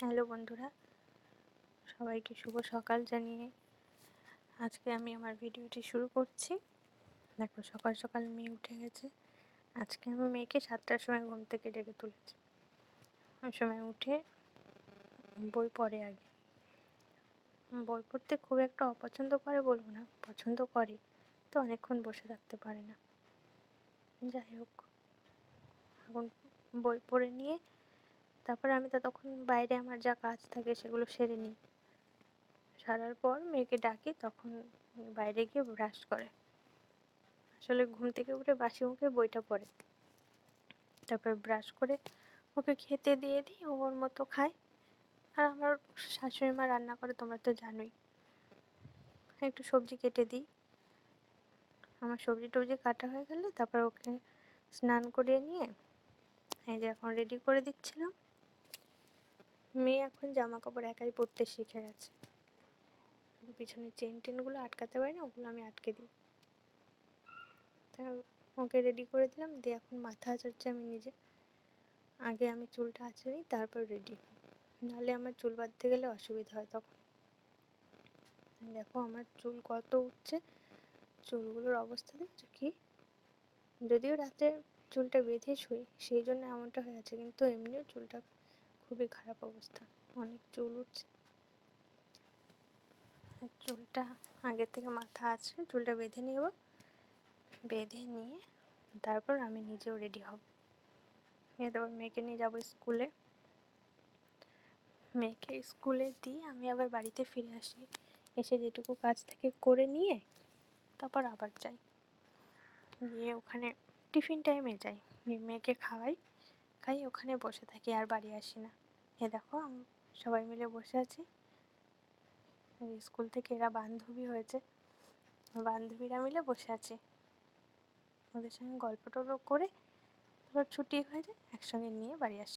Hello বন্ধুরা, সবাইকে শুভ সকাল জানিয়ে আজকে আমি আমার ভিডিওটি শুরু করছি। দেখো সকাল সকাল মেয়ে উঠে গেছে। আজকে আমি মেয়েকে সাতটার সময় ঘুম থেকে ডেকে তুলেছি। ওই সময় উঠে বই পড়ে আগে। বই পড়তে খুব একটা অপছন্দ করে বলব না, পছন্দ করে, তো অনেকক্ষণ বসে থাকতে পারে না। যাই হোক এখন বই পড়ে নিয়ে তারপরে আমি তো তখন বাইরে আমার যা কাজ থাকে সেগুলো সেরে নিই। সারার পর মেয়েকে ডাকি, তখন বাইরে গিয়ে ব্রাশ করে। আসলে ঘুম থেকে উঠে বাসি মুখে বইটা পড়ে। তারপর ব্রাশ করে ওকে খেতে দিয়ে দিই ওর মতো খায়। আর আমার শাশুড়ি মা রান্না করে, তোমরা তো জানোই। একটু সবজি কেটে দিই। আমার সবজি টবজি কাটা হয়ে গেলে তারপর ওকে স্নান করিয়ে নিয়ে, এই যে এখন রেডি করে দিচ্ছিলাম। মেয়ে এখন জামা কাপড় একাই পরতে শিখে গেছে। পিছনে চেন টেনগুলো আটকাতে পারি না, ওগুলো আমি আটকে দিই। তা ওকে রেডি করে দিলাম, দিয়ে এখন মাথা আঁচড়ছে আমি নিজে। আগে আমি চুলটা আঁচড়ে, তারপর রেডি নাহলে আমার চুল বাঁধতে গেলে অসুবিধা হয় তখন। দেখো আমার চুল কত উঠছে, চুলগুলোর অবস্থা দেখছ কি? যদিও রাতে চুলটা বেঁধে শুই, সেই জন্য এমনটা হয়ে আছে, কিন্তু এমনিও চুলটা খুবই খারাপ অবস্থা। অনেক চুল উঠছে। চুলটা আগের থেকে মাথা আছে। চুলটা বেঁধে নেব। বেঁধে নিয়ে তারপর আমি নিজেও রেডি হব। নিয়ে তারপর মেয়েকে নিয়ে যাব স্কুলে মেয়েকে স্কুলে দিয়ে আমি আবার বাড়িতে ফিরে আসি। এসে যেটুকু কাজ থেকে করে নিয়ে তারপর আবার যাই। গিয়ে ওখানে টিফিন টাইমে যাই। মেয়েকে খাওয়াই। খাই ওখানে বসে থাকি আর বাড়ি আসি না। এ দেখো সবাই মিলে বসে আছি। স্কুল থেকে এরা বান্ধবী হয়েছে। বান্ধবীরা মিলে বসে আছি। ওদের সঙ্গে গল্প টল্প করে তারপর ছুটি হয়ে যায়, একসঙ্গে নিয়ে বাড়ি আসি।